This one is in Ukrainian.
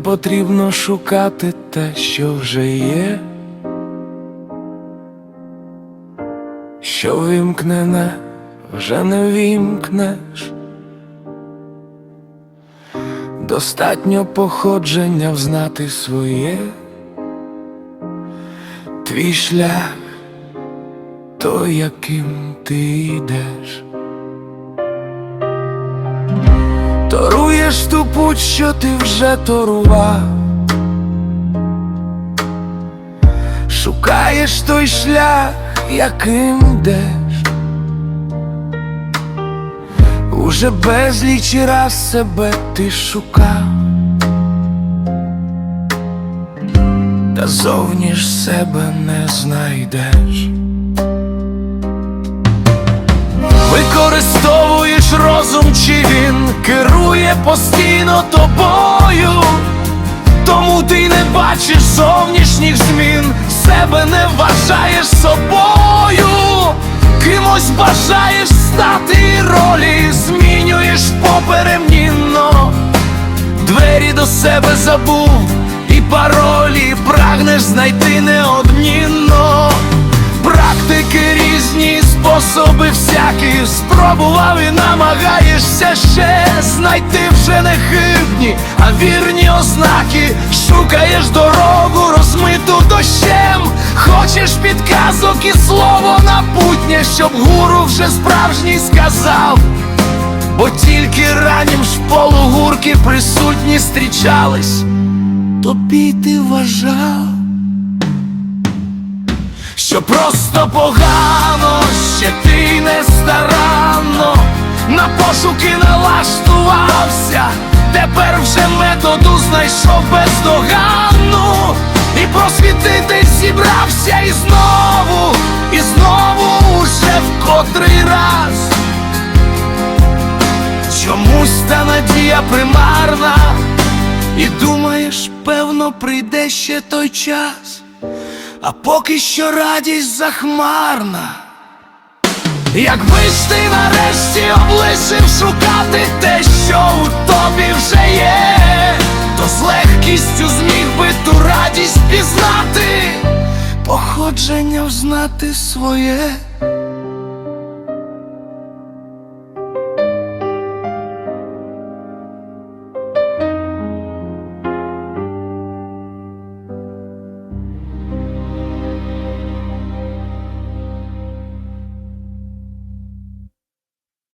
потрібно шукати те, що вже є, що вимкнене, вже не вімкнеш. Достатньо походження взнати своє, твій шлях, той, яким ти йдеш. Торуєш ту путь, що ти вже торував, шукаєш той шлях, яким йдеш. Уже безліч раз себе ти шукав, та зовні ж себе не знайдеш. Використовуєш розум, постійно тобою, тому ти не бачиш зовнішніх змін, себе не вважаєш собою, кимось бажаєш стати ролі, змінюєш поперемінно, двері до себе забув, і паролі прагнеш знайти неодмінно. Практики різні, способи всякі спробував і намагаєшся ще а вірні ознаки, шукаєш дорогу, розмиту дощем, хочеш підказок і слово напутнє, щоб гуру вже справжній сказав, бо тільки ранім шполу гурки присутні зустрічались, тобі ти вважав що просто погано, ще ти не старанно, на пошуки налаштувався, тепер вже методу знайшов бездоганну, і просвітити зібрався і знову, і знову уже в котрий раз. Чомусь та надія примарна, і думаєш, певно, прийде ще той час. А поки що радість захмарна. Якби ж ти нарешті облишив шукати походження взнати своє.